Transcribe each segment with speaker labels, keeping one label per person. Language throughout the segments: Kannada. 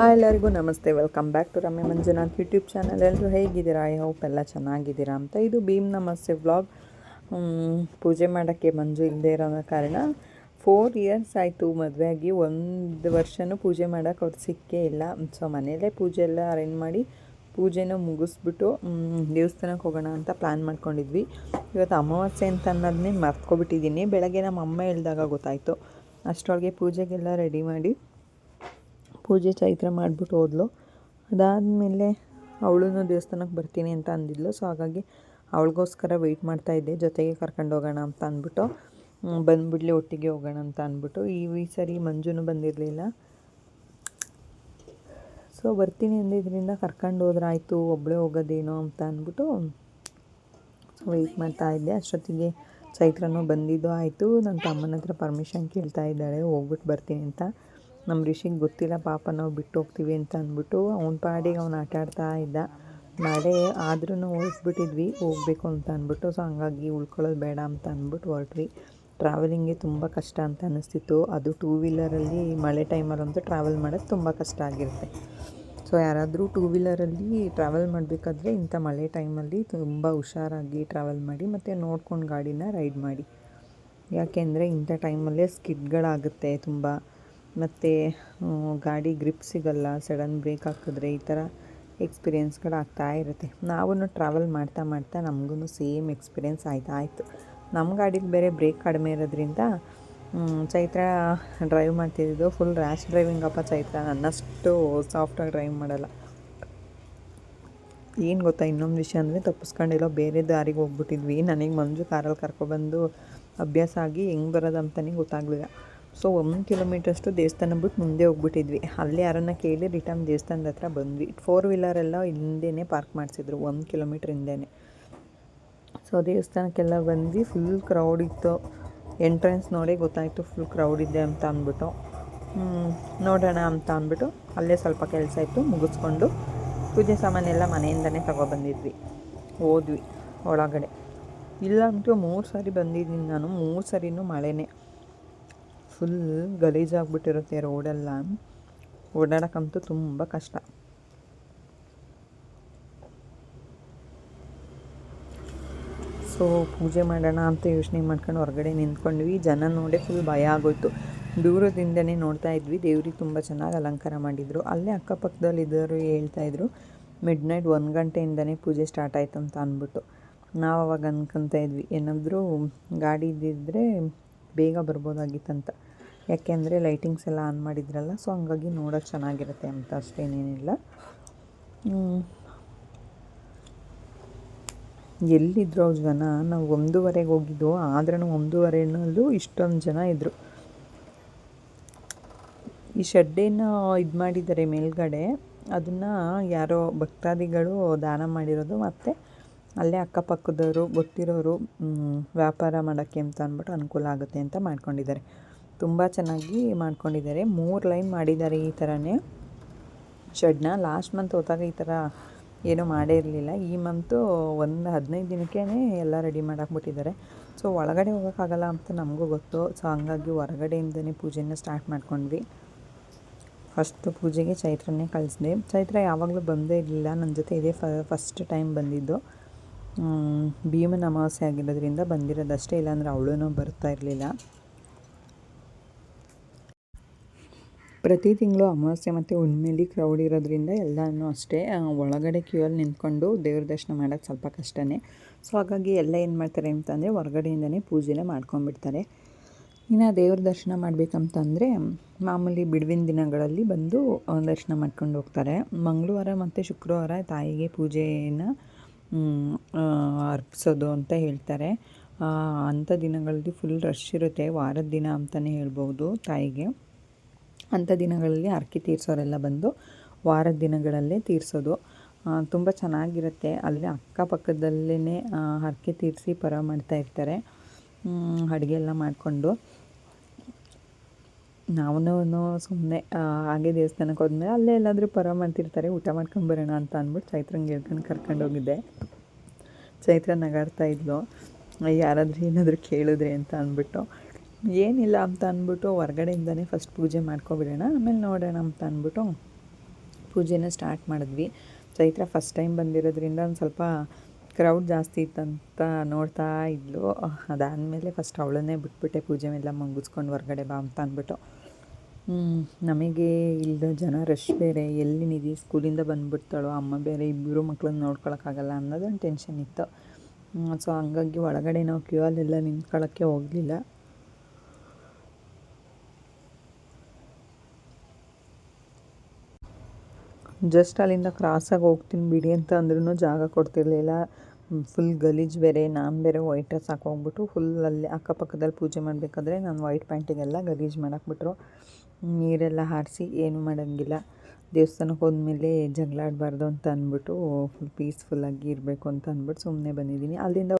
Speaker 1: ಹಾಯ್ ಎಲ್ಲರಿಗೂ ನಮಸ್ತೆ. Welcome back to Ramya Manjunath YouTube channel ಎಲ್ಲರೂ ಹೇಗಿದ್ದೀರಾ? ಐ ಹೋಪ್ ಎಲ್ಲ ಚೆನ್ನಾಗಿದ್ದೀರಾ ಅಂತ. ಇದು ಭೀಮ್ ನಮಸ್ತೆ ವ್ಲಾಗ್ ಪೂಜೆ ಮಾಡೋಕ್ಕೆ ಮಂಜು ಇಲ್ಲದೆ ಇರೋ ಕಾರಣ ಫೋರ್ ಇಯರ್ಸ್ ಆಯಿತು ಮದುವೆ ಆಗಿ. ಒಂದು ವರ್ಷವೂ ಪೂಜೆ ಮಾಡೋಕೆ ಅವ್ರು ಸಿಕ್ಕೇ ಇಲ್ಲ. ಸೊ ಮನೆಯಲ್ಲೇ ಪೂಜೆ ಎಲ್ಲ ಅರೇಂಜ್ ಮಾಡಿ ಪೂಜೆನ ಮುಗಿಸ್ಬಿಟ್ಟು ದೇವಸ್ಥಾನಕ್ಕೆ ಹೋಗೋಣ ಅಂತ ಪ್ಲ್ಯಾನ್ ಮಾಡ್ಕೊಂಡಿದ್ವಿ. ಇವತ್ತು ಅಮಾವಾಸ್ಯೆ ಅಂತ ಅನ್ನೋದನ್ನೇ ಮರ್ತ್ಕೊಬಿಟ್ಟಿದ್ದೀನಿ. ಬೆಳಗ್ಗೆ ನಮ್ಮ ಅಮ್ಮ ಹೇಳಿದಾಗ ಗೊತ್ತಾಯಿತು. ಅಷ್ಟರೊಳಗೆ ಪೂಜೆಗೆಲ್ಲ ರೆಡಿ ಮಾಡಿ ಪೂಜೆ ಚೈತ್ರ ಮಾಡಿಬಿಟ್ಟು ಹೋದ್ಲು. ಅದಾದಮೇಲೆ ಅವಳು ದೇವಸ್ಥಾನಕ್ಕೆ ಬರ್ತೀನಿ ಅಂತ ಅಂದಿದ್ಲು. ಸೊ ಹಾಗಾಗಿ ಅವಳಿಗೋಸ್ಕರ ವೆಯ್ಟ್ ಮಾಡ್ತಾ ಇದ್ದೆ. ಜೊತೆಗೆ ಕರ್ಕೊಂಡು ಹೋಗೋಣ ಅಂತ ಅಂದ್ಬಿಟ್ಟು ಬಂದುಬಿಡ್ಲಿ ಒಟ್ಟಿಗೆ ಹೋಗೋಣ ಅಂತ ಅಂದ್ಬಿಟ್ಟು. ಈ ಈ ಸರಿ ಮಂಜುನೂ ಬಂದಿರಲಿಲ್ಲ. ಸೊ ಬರ್ತೀನಿ ಅಂದಿದ್ದರಿಂದ ಕರ್ಕೊಂಡು ಹೋದ್ರೆ ಆಯಿತು ಒಬ್ಬಳೇ ಹೋಗೋದೇನೋ ಅಂತ ಅಂದ್ಬಿಟ್ಟು ವೆಯ್ಟ್ ಮಾಡ್ತಾ ಇದ್ದೆ. ಅಷ್ಟೊತ್ತಿಗೆ ಚೈತ್ರನೂ ಬಂದಿದ್ದು ಆಯಿತು. ನನ್ನ ತಮ್ಮನ ಹತ್ರ ಪರ್ಮಿಷನ್ ಕೇಳ್ತಾ ಇದ್ದಾಳೆ, ಹೋಗ್ಬಿಟ್ಟು ಬರ್ತೀನಿ ಅಂತ. ನಮ್ಮ ರಿಷಿಗೆ ಗೊತ್ತಿಲ್ಲ, ಪಾಪ ನಾವು ಬಿಟ್ಟು ಹೋಗ್ತೀವಿ ಅಂತ ಅಂದ್ಬಿಟ್ಟು ಅವ್ನ ಪಾಡಿಗೆ ಅವ್ನು ಆಟ ಆಡ್ತಾ ಇದ್ದ. ಮಳೆ ಆದ್ರೂ ಹೊರಟ್ಬಿಟ್ಟಿದ್ವಿ ಹೋಗಬೇಕು ಅಂತ ಅಂದ್ಬಿಟ್ಟು. ಸೊ ಹಂಗಾಗಿ ಉಳ್ಕೊಳ್ಳೋದು ಬೇಡ ಅಂತ ಅಂದ್ಬಿಟ್ಟು ಹೊರಟ್ವಿ. ಟ್ರಾವೆಲಿಂಗೇ ತುಂಬ ಕಷ್ಟ ಅಂತ ಅನ್ನಿಸ್ತಿತ್ತು ಅದು ಟೂ ವೀಲರಲ್ಲಿ ಮಳೆ ಟೈಮಲ್ಲಂತೂ ಟ್ರಾವೆಲ್ ಮಾಡೋದು ತುಂಬ ಕಷ್ಟ ಆಗಿರುತ್ತೆ. ಸೊ ಯಾರಾದರೂ ಟೂ ವೀಲರಲ್ಲಿ ಟ್ರಾವೆಲ್ ಮಾಡಬೇಕಾದ್ರೆ ಇಂಥ ಮಳೆ ಟೈಮಲ್ಲಿ ತುಂಬ ಹುಷಾರಾಗಿ ಟ್ರಾವೆಲ್ ಮಾಡಿ ಮತ್ತು ನೋಡ್ಕೊಂಡು ಗಾಡಿನ ರೈಡ್ ಮಾಡಿ. ಯಾಕೆಂದರೆ ಇಂಥ ಟೈಮಲ್ಲೇ ಸ್ಕಿಡ್ಗಳಾಗುತ್ತೆ ತುಂಬ. ಮತ್ತು ಗಾಡಿ ಗ್ರಿಪ್ ಸಿಗಲ್ಲ ಸಡನ್ ಬ್ರೇಕ್ ಹಾಕಿದ್ರೆ ಈ ಥರ ಎಕ್ಸ್ಪೀರಿಯೆನ್ಸ್ಗಳಾಗ್ತಾ ಇರುತ್ತೆ. ನಾವೂ ಟ್ರಾವೆಲ್ ಮಾಡ್ತಾ ಮಾಡ್ತಾ ನಮಗೂ ಸೇಮ್ ಎಕ್ಸ್ಪೀರಿಯೆನ್ಸ್ ಆಯ್ತಾ, ಆಯಿತು. ನಮ್ಮ ಗಾಡಿಗೆ ಬೇರೆ ಬ್ರೇಕ್ ಕಡಿಮೆ ಇರೋದ್ರಿಂದ ಚೈತ್ರ ಡ್ರೈವ್ ಮಾಡ್ತಿದ್ದು ಫುಲ್ ರ್ಯಾಶ್ ಡ್ರೈವಿಂಗ್ ಅಪ್ಪ ಚೈತ್ರ. ನನ್ನಷ್ಟು ಸಾಫ್ಟಾಗಿ ಡ್ರೈವ್ ಮಾಡಲ್ಲ. ಏನು ಗೊತ್ತಾ, ಇನ್ನೊಂದು ವಿಷಯ ಅಂದರೆ ತಪ್ಪಿಸ್ಕೊಂಡಿಲ್ಲೋ ಬೇರೆ ದಾರಿಗೆ ಹೋಗ್ಬಿಟ್ಟಿದ್ವಿ. ನನಗೆ ಮಂಜು ಕಾರಲ್ಲಿ ಕರ್ಕೊಬಂದು ಅಭ್ಯಾಸ ಆಗಿ ಹೆಂಗೆ ಬರೋದು ಅಂತಲೇ ಗೊತ್ತಾಗಲಿಲ್ಲ. ಸೊ ಒಂದು ಕಿಲೋಮೀಟ್ರಷ್ಟು ದೇವಸ್ಥಾನ ಬಿಟ್ಟು ಮುಂದೆ ಹೋಗ್ಬಿಟ್ಟಿದ್ವಿ. ಅಲ್ಲಿ ಯಾರನ್ನ ಕೇಳಿ ರಿಟರ್ನ್ ದೇವಸ್ಥಾನದ ಹತ್ರ ಬಂದ್ವಿ. ಫೋರ್ ವೀಲರೆಲ್ಲ ಹಿಂದೆನೇ ಪಾರ್ಕ್ ಮಾಡಿಸಿದ್ರು, ಒಂದು ಕಿಲೋಮೀಟ್ರ್ ಹಿಂದೆನೇ. ಸೊ, ದೇವಸ್ಥಾನಕ್ಕೆಲ್ಲ ಬಂದ್ವಿ. ಫುಲ್ ಕ್ರೌಡ್ ಇತ್ತು. ಎಂಟ್ರೆನ್ಸ್ ನೋಡಿ ಗೊತ್ತಾಯಿತು ಫುಲ್ ಕ್ರೌಡ್ ಇದೆ ಅಂತ ಅಂದ್ಬಿಟ್ಟು. ನೋಡೋಣ ಅಂತ ಅಂದ್ಬಿಟ್ಟು ಅಲ್ಲೇ ಸ್ವಲ್ಪ ಕೆಲಸ ಇತ್ತು, ಮುಗಿಸ್ಕೊಂಡು ಪೂಜೆ ಸಾಮಾನೆಲ್ಲ ಮನೆಯಿಂದನೇ ತಗೊಬಂದಿದ್ವಿ. ಹೋದ್ವಿ ಒಳಗಡೆ. ಇಲ್ಲ ಅಂತೂ ಮೂರು ಸಾರಿ ಬಂದಿದ್ದೀನಿ ನಾನು. ಮೂರು ಸರಿನೂ ಮಳೆನೇ. ಫುಲ್ ಗಲೀಜಾಗ್ಬಿಟ್ಟಿರುತ್ತೆ ರೋಡೆಲ್ಲ ಓಡಾಡೋಕ್ಕಂತೂ ತುಂಬ ಕಷ್ಟ. ಸೊ ಪೂಜೆ ಮಾಡೋಣ ಅಂತ ಯೋಚನೆ ಮಾಡ್ಕೊಂಡು ಹೊರಗಡೆ ನಿಂತ್ಕೊಂಡ್ವಿ. ಜನ ನೋಡಿ ಫುಲ್ ಭಯ ಆಗೋಯ್ತು. ದೂರದಿಂದನೇ ನೋಡ್ತಾ ಇದ್ವಿ. ದೇವ್ರಿಗೆ ತುಂಬ ಚೆನ್ನಾಗಿ ಅಲಂಕಾರ ಮಾಡಿದರು. ಅಲ್ಲೇ ಅಕ್ಕಪಕ್ಕದಲ್ಲಿ ಇದ್ದವರು ಹೇಳ್ತಾ ಇದ್ರು ಮಿಡ್ ನೈಟ್ ಒಂದು ಗಂಟೆಯಿಂದನೇ ಪೂಜೆ ಸ್ಟಾರ್ಟ್ ಆಯಿತು ಅಂತ ಅಂದ್ಬಿಟ್ಟು. ನಾವು ಅವಾಗ ಅನ್ಕೊತಾ ಇದ್ವಿ. ಏನಾದರೂ ಗಾಡಿ ಇದ್ದಿದ್ದರೆ ಬೇಗ ಬರ್ಬೋದಾಗಿತ್ತಂತ. ಯಾಕೆಂದರೆ ಲೈಟಿಂಗ್ಸ್ ಎಲ್ಲ ಆನ್ ಮಾಡಿದ್ರಲ್ಲ ಸೊ ಹಂಗಾಗಿ ನೋಡೋಕೆ ಚೆನ್ನಾಗಿರುತ್ತೆ ಅಂತ ಅಷ್ಟೇನೇನಿಲ್ಲ. ಎಲ್ಲಿದ್ರು ಅವ್ರ ಜನ, ನಾವು ಒಂದೂವರೆಗೆ ಹೋಗಿದ್ದು ಆದ್ರೂ ಒಂದೂವರೆನಲ್ಲೂ ಇಷ್ಟೊಂದು ಜನ ಇದ್ದರು ಈ ಶೆಡ್ಡೇನ ಇದು ಮಾಡಿದ್ದಾರೆ ಮೇಲ್ಗಡೆ, ಅದನ್ನು ಯಾರೋ ಭಕ್ತಾದಿಗಳು ದಾನ ಮಾಡಿರೋದು, ಮತ್ತು ಅಲ್ಲೇ ಅಕ್ಕಪಕ್ಕದವರು, ಗೊತ್ತಿರೋರು ವ್ಯಾಪಾರ ಮಾಡೋಕ್ಕೆ ಅಂತ ಅಂದ್ಬಿಟ್ಟು ಅನುಕೂಲ ಆಗುತ್ತೆ ಅಂತ ಮಾಡ್ಕೊಂಡಿದ್ದಾರೆ ತುಂಬ ಚೆನ್ನಾಗಿ ಮಾಡ್ಕೊಂಡಿದ್ದಾರೆ. ಮೂರು ಲೈನ್ ಮಾಡಿದ್ದಾರೆ ಈ ಥರನೇ ಶೆಡ್ನ ಲಾಸ್ಟ್ ಮಂತ್ ಹೋದಾಗ ಈ ಥರ ಏನೂ ಮಾಡೇ ಇರಲಿಲ್ಲ. ಈ ಮಂತು ಒಂದು ಹದಿನೈದು ದಿನಕ್ಕೇ ಎಲ್ಲ ರೆಡಿ ಮಾಡಾಕ್ಬಿಟ್ಟಿದ್ದಾರೆ. ಸೊ, ಒಳಗಡೆ ಹೋಗೋಕ್ಕಾಗಲ್ಲ ಅಂತ ನಮಗೂ ಗೊತ್ತು. ಸೊ, ಹಂಗಾಗಿ ಹೊರಗಡೆಯಿಂದನೇ ಪೂಜೆನ ಸ್ಟಾರ್ಟ್ ಮಾಡ್ಕೊಂಡ್ವಿ. ಫಸ್ಟ್ ಪೂಜೆಗೆ ಚೈತ್ರನೇ ಕಳಿಸಿದೆ ಚೈತ್ರ ಯಾವಾಗಲೂ ಬಂದೇ ಇರಲಿಲ್ಲ. ನನ್ನ ಜೊತೆ ಇದೇ ಫಸ್ಟ್ ಟೈಮ್ ಬಂದಿದ್ದು. ಭೀಮನ ಅಮಾವಾಸ್ಯೆ ಆಗಿರೋದ್ರಿಂದ ಬಂದಿರೋದಷ್ಟೇ. ಇಲ್ಲಾಂದರೆ ಅವಳೂ ಬರ್ತಾ ಇರಲಿಲ್ಲ. ಪ್ರತಿ ತಿಂಗಳು ಅಮಾವಾಸ್ಯೆ ಮತ್ತು ಹುಣ್ಣಿಮೆಲಿ ಕ್ರೌಡ್ ಇರೋದ್ರಿಂದ ಎಲ್ಲನೂ ಅಷ್ಟೇ ಒಳಗಡೆ ಕ್ಯೂಯಲ್ಲಿ ನಿಂತ್ಕೊಂಡು ದೇವ್ರ ದರ್ಶನ ಮಾಡೋಕ್ಕೆ ಸ್ವಲ್ಪ ಕಷ್ಟನೇ. ಸೊ ಹಾಗಾಗಿ ಎಲ್ಲ ಏನು ಮಾಡ್ತಾರೆ ಅಂತಂದರೆ ಹೊರಗಡೆಯಿಂದನೇ ಪೂಜೆನೇ ಮಾಡ್ಕೊಂಡ್ಬಿಡ್ತಾರೆ. ಇನ್ನು ದೇವ್ರ ದರ್ಶನ ಮಾಡಬೇಕಂತಂದರೆ ಮಾಮೂಲಿ ಬಿಡುವಿನ ದಿನಗಳಲ್ಲಿ ಬಂದು ದರ್ಶನ ಮಾಡ್ಕೊಂಡು ಹೋಗ್ತಾರೆ. ಮಂಗಳವಾರ ಮತ್ತು ಶುಕ್ರವಾರ ತಾಯಿಗೆ ಪೂಜೆಯನ್ನು ಅರ್ಪಿಸೋದು ಅಂತ ಹೇಳ್ತಾರೆ. ಅಂಥ ದಿನಗಳಲ್ಲಿ ಫುಲ್ ರಶ್ ಇರುತ್ತೆ. ವಾರದ ದಿನ ಅಂತಲೇ ಹೇಳ್ಬೋದು ತಾಯಿಗೆ. ಅಂಥ ದಿನಗಳಲ್ಲಿ ಹರಕೆ ತೀರಿಸೋರೆಲ್ಲ ಬಂದು ವಾರದ ದಿನಗಳಲ್ಲೇ ತೀರಿಸೋದು. ತುಂಬ ಚೆನ್ನಾಗಿರುತ್ತೆ. ಅಲ್ಲಿ ಅಕ್ಕಪಕ್ಕದಲ್ಲೇ ಹರಕೆ ತೀರಿಸಿ ಪರ ಮಾಡ್ತಾ ಇರ್ತಾರೆ. ಅಡುಗೆ ಎಲ್ಲ ಮಾಡಿಕೊಂಡು. ನಾವೂ ಸುಮ್ಮನೆ ಹಾಗೆ ದೇವಸ್ಥಾನಕ್ಕೆ ಹೋದ್ಮೇಲೆ ಅಲ್ಲೇ ಎಲ್ಲಾದರೂ ಪರ ಮಾಡ್ತಿರ್ತಾರೆ. ಊಟ ಮಾಡ್ಕೊಂಬರೋಣ ಅಂತ ಅಂದ್ಬಿಟ್ಟು ಚೈತ್ರಂಗೆ ಹೇಳ್ಕೊಂಡು ಕರ್ಕೊಂಡು ಹೋಗಿದ್ದೆ. ಚೈತ್ರ ನಗಾಡ್ತಾ ಇದ್ಲು. ಯಾರಾದರೂ ಏನಾದರೂ ಕೇಳಿದ್ರೆ ಅಂತ ಅಂದ್ಬಿಟ್ಟು. ಏನಿಲ್ಲ ಅಂತ ಅಂದ್ಬಿಟ್ಟು ಹೊರಗಡೆಯಿಂದನೇ ಫಸ್ಟ್ ಪೂಜೆ ಮಾಡ್ಕೊಬಿಡೋಣ. ಆಮೇಲೆ ನೋಡೋಣ ಅಂತ ಅಂದ್ಬಿಟ್ಟು ಪೂಜೆನ ಸ್ಟಾರ್ಟ್ ಮಾಡಿದ್ವಿ. ಚೈತ್ರ ಫಸ್ಟ್ ಟೈಮ್ ಬಂದಿರೋದ್ರಿಂದ ಒಂದು ಸ್ವಲ್ಪ ಕ್ರೌಡ್ ಜಾಸ್ತಿ ಇತ್ತಂತ ನೋಡ್ತಾ ಇದ್ಲು. ಅದಾದಮೇಲೆ ಫಸ್ಟ್ ಅವಳನ್ನೇ ಬಿಟ್ಬಿಟ್ಟೆ, ಪೂಜೆ ಎಲ್ಲ ಮುಗಿಸ್ಕೊಂಡು ಹೊರಗಡೆ ಬಾ ಅಂತ ಅಂದ್ಬಿಟ್ಟು. ನಮಗೆ ಇಲ್ಲದ ಜನ ರಶ್ ಬೇರೆ. ಎಲ್ಲಿ ನಿಧಿ ಸ್ಕೂಲಿಂದ ಬಂದುಬಿಡ್ತಾಳೋ, ಅಮ್ಮ ಬೇರೆ ಇಬ್ಬರು ಮಕ್ಕಳನ್ನ ನೋಡ್ಕೊಳಕ್ಕಾಗಲ್ಲ ಅನ್ನೋದೊಂದು ಟೆನ್ಷನ್ ಇತ್ತು. ಸೊ ಹಂಗಾಗಿ ಒಳಗಡೆ ನಾವು ಕ್ಯೂ ಅಲ್ಲೆಲ್ಲ ನಿಂತ್ಕೊಳ್ಳೋಕ್ಕೆ ಹೋಗಲಿಲ್ಲ. ಜಸ್ಟ್ ಅಲ್ಲಿಂದ ಕ್ರಾಸಾಗಿ ಹೋಗ್ತೀನಿ ಬಿಡಿ ಅಂತ ಅಂದ್ರೂ ಜಾಗ ಕೊಡ್ತಿರ್ಲಿಲ್ಲ. ಫುಲ್ ಗಲೀಜು ಬೇರೆ, ನಾನು ಬೇರೆ ವೈಟ್ ಡ್ರೆಸ್ ಹಾಕೋಗ್ಬಿಟ್ಟು ಫುಲ್ ಅಲ್ಲಿ ಅಕ್ಕಪಕ್ಕದಲ್ಲಿ ಪೂಜೆ ಮಾಡಬೇಕಾದ್ರೆ ನಾನು ವೈಟ್ ಪ್ಯಾಂಟಿಗೆಲ್ಲ ಗಲೀಜು ಮಾಡಾಕ್ಬಿಟ್ರು. ನೀರೆಲ್ಲ ಹಾರಿಸಿ ಏನೂ ಮಾಡೋಂಗಿಲ್ಲ. ದೇವಸ್ಥಾನಕ್ಕೆ ಹೋದ್ಮೇಲೆ ಜಗಳ ಆಡಬಾರ್ದು ಅಂತ ಅಂದ್ಬಿಟ್ಟು ಫುಲ್ ಪೀಸ್ಫುಲ್ಲಾಗಿ ಇರಬೇಕು ಅಂತ ಅಂದ್ಬಿಟ್ಟು ಸುಮ್ಮನೆ ಬಂದಿದ್ದೀನಿ. ಅಲ್ಲಿಂದ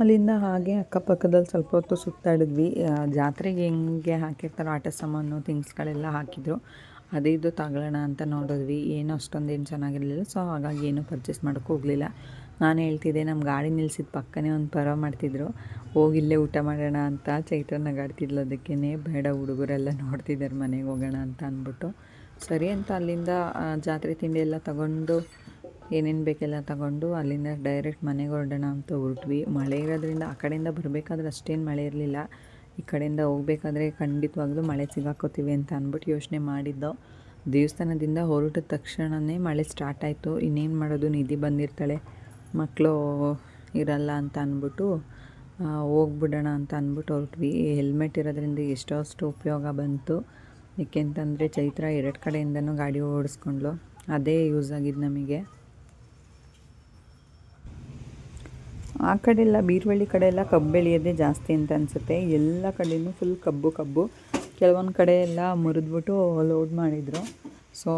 Speaker 1: ಅಲ್ಲಿಂದ ಹಾಗೆ ಅಕ್ಕಪಕ್ಕದಲ್ಲಿ ಸ್ವಲ್ಪ ಹೊತ್ತು ಸುತ್ತಾಡಿದ್ವಿ. ಜಾತ್ರೆಗೆ ಹೆಂಗೆ ಹಾಕಿರ್ತಾರೋ ಆಟ ಸಾಮಾನು ಥಿಂಗ್ಸ್ಗಳೆಲ್ಲ ಹಾಕಿದ್ರು. ಅದೇ ಇದು ತಗೊಳ್ಳೋಣ ಅಂತ ನೋಡಿದ್ವಿ. ಏನು ಅಷ್ಟೊಂದು ಏನು ಚೆನ್ನಾಗಿರಲಿಲ್ಲ. ಸೊ ಹಾಗಾಗಿ ಏನೂ ಪರ್ಚೇಸ್ ಮಾಡೋಕ್ಕೆ ಹೋಗಲಿಲ್ಲ. ನಾನು ಹೇಳ್ತಿದ್ದೆ, ನಮ್ಮ ಗಾಡಿ ನಿಲ್ಸಿದ ಪಕ್ಕನೇ ಒಂದು ಪರ್ವ ಮಾಡ್ತಿದ್ರು. ಹೋಗಿ ಇಲ್ಲೇ ಊಟ ಮಾಡೋಣ ಅಂತ ಚೈತ್ರ ನಗಾಡ್ತಿದ್ಲು. ಅದಕ್ಕೇ ಬೇಡ ಹುಡುಗರೆಲ್ಲ ನೋಡ್ತಿದ್ದಾರೆ ಮನೆಗೆ ಹೋಗೋಣ ಅಂತ ಅಂದ್ಬಿಟ್ಟು. ಸರಿ ಅಂತ ಅಲ್ಲಿಂದ ಜಾತ್ರೆ ತಿಂಡಿ ಎಲ್ಲ ತಗೊಂಡು ಏನೇನು ಬೇಕೆಲ್ಲ ತಗೊಂಡು ಅಲ್ಲಿಂದ ಡೈರೆಕ್ಟ್ ಮನೆಗೆ ಹೊರಡೋಣ ಅಂತ ಹೊರಟ್ವಿ. ಮಳೆ ಇರೋದ್ರಿಂದ ಆ ಕಡೆಯಿಂದ ಬರಬೇಕಾದ್ರೆ ಅಷ್ಟೇನು ಮಳೆ ಇರಲಿಲ್ಲ. ಈ ಕಡೆಯಿಂದ ಹೋಗ್ಬೇಕಾದ್ರೆ ಖಂಡಿತವಾಗ್ಲೂ ಮಳೆ ಸಿಗಾಕೋತೀವಿ ಅಂತ ಅಂದ್ಬಿಟ್ಟು ಯೋಚನೆ ಮಾಡಿದ್ದೋ. ದೇವಸ್ಥಾನದಿಂದ ಹೊರಟಿದ ತಕ್ಷಣವೇ ಮಳೆ ಸ್ಟಾರ್ಟ್ ಆಯಿತು. ಇನ್ನೇನು ಮಾಡೋದು? ನಿಧಿ ಬಂದಿರ್ತಾಳೆ. ಮಕ್ಕಳು ಇರಲ್ಲ ಅಂತ ಅಂದ್ಬಿಟ್ಟು ಹೋಗ್ಬಿಡೋಣ ಅಂತ ಅಂದ್ಬಿಟ್ಟು ಹೊರಟ್ವಿ. ಹೆಲ್ಮೆಟ್ ಇರೋದ್ರಿಂದ ಎಷ್ಟೋ ಅಷ್ಟು ಉಪಯೋಗ ಬಂತು. ಏಕೆಂತಂದರೆ ಚೈತ್ರ ಎರಡು ಕಡೆಯಿಂದನೂ ಗಾಡಿ ಓಡಿಸ್ಕೊಂಡ್ಲು ಅದೇ ಯೂಸ್ ಆಗಿದ್ದು ನಮಗೆ. ಆ ಕಡೆ ಎಲ್ಲ ಬೀರ್ವಳ್ಳಿ ಕಡೆ ಎಲ್ಲ ಕಬ್ಬು ಬೆಳೆಯೋದೇ ಜಾಸ್ತಿ ಅಂತ ಅನಿಸುತ್ತೆ. ಎಲ್ಲ ಕಡೆಯೂ ಫುಲ್ ಕಬ್ಬು ಕಬ್ಬು. ಕೆಲವೊಂದು ಕಡೆ ಎಲ್ಲ ಮುರಿದ್ಬಿಟ್ಟು ಲೋಡ್ ಮಾಡಿದರು. ಸೊ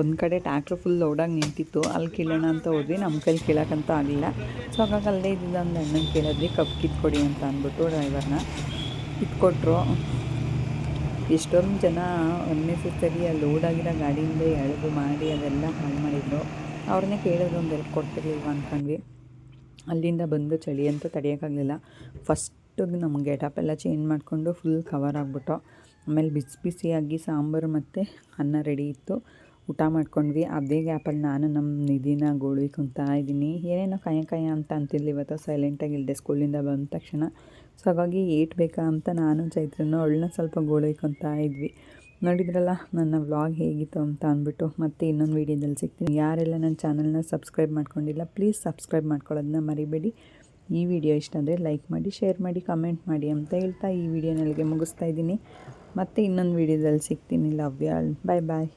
Speaker 1: ಒಂದು ಕಡೆ ಟ್ಯಾಕ್ಟ್ರ್ ಫುಲ್ ಲೋಡಾಗಿ ನಿಂತಿತ್ತು. ಅಲ್ಲಿ ಕೀಳೋಣ ಅಂತ ಹೋದ್ವಿ. ನಮ್ಮ ಕೈಲಿ ಕೀಳಕ್ಕಂತ ಆಗಲಿಲ್ಲ. ಸೊ ಹಾಗಾಗಿ ಅಲ್ಲೇ ಇದ್ದಿದ್ದ ಒಂದು ಅಣ್ಣನ ಕೇಳಿದ್ವಿ, ಕಬ್ಬು ಕಿತ್ಕೊಡಿ ಅಂತ ಅಂದ್ಬಿಟ್ಟು ಡ್ರೈವರ್ನ ಕಿತ್ಕೊಟ್ರು. ಎಷ್ಟೊಂದು ಜನ ಅನ್ನೆಸೆಸರಿ ಆ ಲೋಡಾಗಿರೋ ಗಾಡಿಯಿಂದ ಎಳೆದು ಮಾಡಿ ಅದೆಲ್ಲ ಹಾಳು ಮಾಡಿದ್ರು. ಅವ್ರನ್ನೇ ಕೇಳಿದ್ರು ಒಂದು ಎಲ್ಪ್ ಕೊಡ್ತಿರ್ಲಿಲ್ವ ಅಂದ್ಕೊಂಡ್ವಿ ಅಲ್ಲಿಂದ ಬಂದು ಚಳಿ ಅಂತೂ ತಡೆಯೋಕ್ಕಾಗಲಿಲ್ಲ. ಫಸ್ಟು ನಮ್ಮ ಗೆಟಪ್ ಎಲ್ಲ ಚೇಂಜ್ ಮಾಡಿಕೊಂಡು ಫುಲ್ ಕವರ್ ಆಗಿಬಿಟ್ಟು, ಆಮೇಲೆ ಬಿಸಿ ಬಿಸಿಯಾಗಿ ಸಾಂಬಾರು ಮತ್ತು ಅನ್ನ ರೆಡಿ ಇತ್ತು. ಊಟ ಮಾಡ್ಕೊಂಡ್ವಿ. ಅದೇ ಗ್ಯಾಪಲ್ಲಿ ನಾನು ನಮ್ಮ ನಿಧಿನ ಗೋಳಿಕೊಂತಾ ಇದ್ದೀನಿ. ಏನೇನೋ ಕಾಯ ಕಾಯ ಅಂತ ಅಂತಿದ್ಲಿ ಇವತ್ತು ಸೈಲೆಂಟಾಗಿ ಇಲ್ಲದೆ ಸ್ಕೂಲಿಂದ ಬಂದ ತಕ್ಷಣ. ಸೊ ಹಾಗಾಗಿ ಏಟ್ ಬೇಕಾ ಅಂತ ನಾನು ಚೈತ್ರನು, ಅವಳನ್ನ ಸ್ವಲ್ಪ ಗೋಳಿಕೊಂತ ಇದ್ವಿ. ನೋಡಿದ್ರಲ್ಲ, ನನ್ನ ವ್ಲಾಗ್ ಹೇಗಿತ್ತು ಅಂತ ಅಂದ್ಬಿಟ್ಟು ಮತ್ತೆ ಇನ್ನೊಂದು ವೀಡಿಯೋದಲ್ಲಿ ಸಿಗ್ತೀನಿ. ಯಾರೆಲ್ಲ ನನ್ನ ಚಾನಲ್ನ ಸಬ್ಸ್ಕ್ರೈಬ್ ಮಾಡ್ಕೊಂಡಿಲ್ಲ, ಪ್ಲೀಸ್ ಸಬ್ಸ್ಕ್ರೈಬ್ ಮಾಡ್ಕೊಳ್ಳೋದನ್ನ ಮರಿಬೇಡಿ. ಈ ವಿಡಿಯೋ ಇಷ್ಟ ಅಂದರೆ ಲೈಕ್ ಮಾಡಿ, ಶೇರ್ ಮಾಡಿ, ಕಮೆಂಟ್ ಮಾಡಿ ಅಂತ ಹೇಳ್ತಾ ಈ ವಿಡಿಯೋನಲ್ಲಿಗೆ ಮುಗಿಸ್ತಾ ಇದ್ದೀನಿ. ಮತ್ತೆ ಇನ್ನೊಂದು ವೀಡಿಯೋದಲ್ಲಿ ಸಿಗ್ತೀನಿ. Love y'all bye bye.